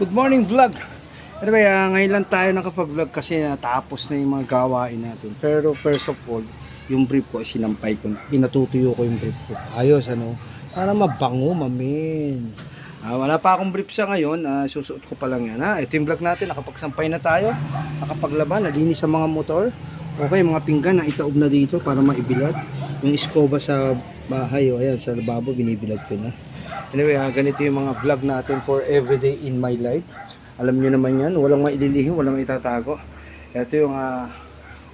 Good morning vlog! Anyway, ah, ngayon lang tayo nakapag-vlog kasi natapos na yung mga gawain natin. Pero first of all, yung brief ko, sinampay ko. Pinatutuyo ko yung brief ko. Ayos, ano? Para mabango, mamin. Ah, wala pa akong brief sa ngayon. Ah, susuot ko pa lang yan. Ha? Ito yung vlog natin. Nakapagsampay na tayo. Nakapaglaban. Nalinis sa mga motor. Okay, mga pinggan na itaob na dito para maibilad. Yung iskoba sa bahay, o ayan, sa lababo, binibilad ko na. Anyway, ah, ganito yung mga vlog natin for everyday in my life. Alam nyo naman yan, walang maililihim, walang maitatago. Ito yung ah,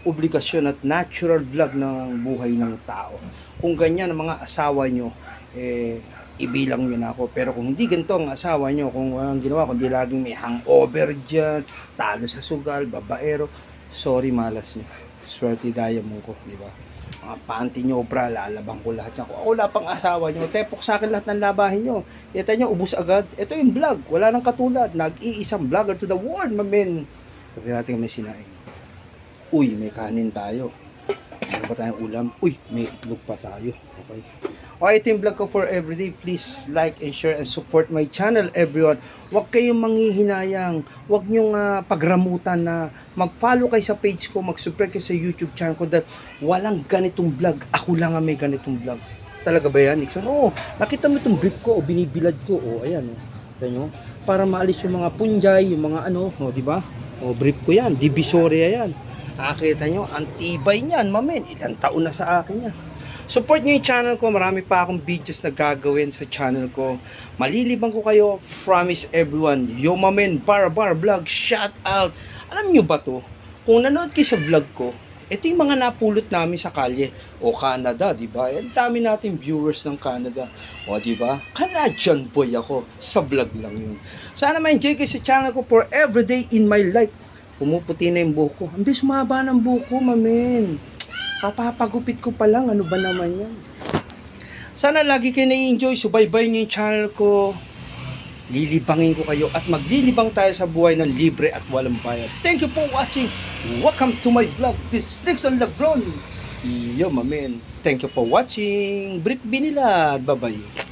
obligasyon at natural vlog ng buhay ng tao. Kung ganyan ang mga asawa nyo, eh, ibilang nyo na ako. Pero kung hindi ganito ang asawa nyo, kung walang ginawa, kundi laging may hangover dyan, talo sa sugal, babaero, sorry malas nyo. Swerte diamond ko, di ba? Mga panty nyo, bra, lalabang ko lahat yan. Kung wala pang asawa nyo, tepok sa akin lahat ng labahin nyo. Ito nyo, ubus agad. Ito yung vlog. Wala nang katulad. Nag-iisang vlogger to the world, mamin. Pati natin may sinain. Uy, may kanin tayo. Meron pa tayong ulam. Uy, may itlog pa tayo. Okay. Okay, ito yung vlog ko for everyday. Please like and share and support my channel, everyone. Huwag kayong manghihinayang. Huwag nyong ah, pagramutan na mag-follow kayo sa page ko, mag-subscribe kayo sa YouTube channel ko that walang ganitong vlog. Ako lang ang may ganitong vlog. Talaga ba yan, Nixon? Oo. Nakita mo itong brief ko o binibilad ko. O, ayan. O. Kita nyo? Para maalis yung mga punjay, yung mga ano. O, di ba? O, brief ko yan. Divisoria yan. Nakita nyo, ang tibay niyan, mamen. Ilang taon na sa akin yan. Support nyo yung channel ko. Marami pa akong videos na gagawin sa channel ko. Malilibang ko kayo. Promise everyone. Yo, mamen, bar bar vlog. Shout out. Alam nyo ba to? Kung nanood kayo sa vlog ko, ito yung mga napulot namin sa kalye o Canada, di ba? Ang dami nating viewers ng Canada. O, di ba? Canadian boy ako. Sa vlog lang yun. Sana ma-enjoy kayo sa channel ko for everyday in my life. Pumuputi na yung buhok ko. Ang bis mahaba ng buhok ko, mamen. Kapapagupit ko pa lang. Ano ba naman yan? Sana lagi kayo na-enjoy. Subaybay niyo yung channel ko. Lilibangin ko kayo at maglilibang tayo sa buhay ng libre at walang bayad. Thank you for watching. Welcome to my vlog. This is Nixon Lebron. Yo, mamen. Thank you for watching. Brief Binilad. Bye-bye.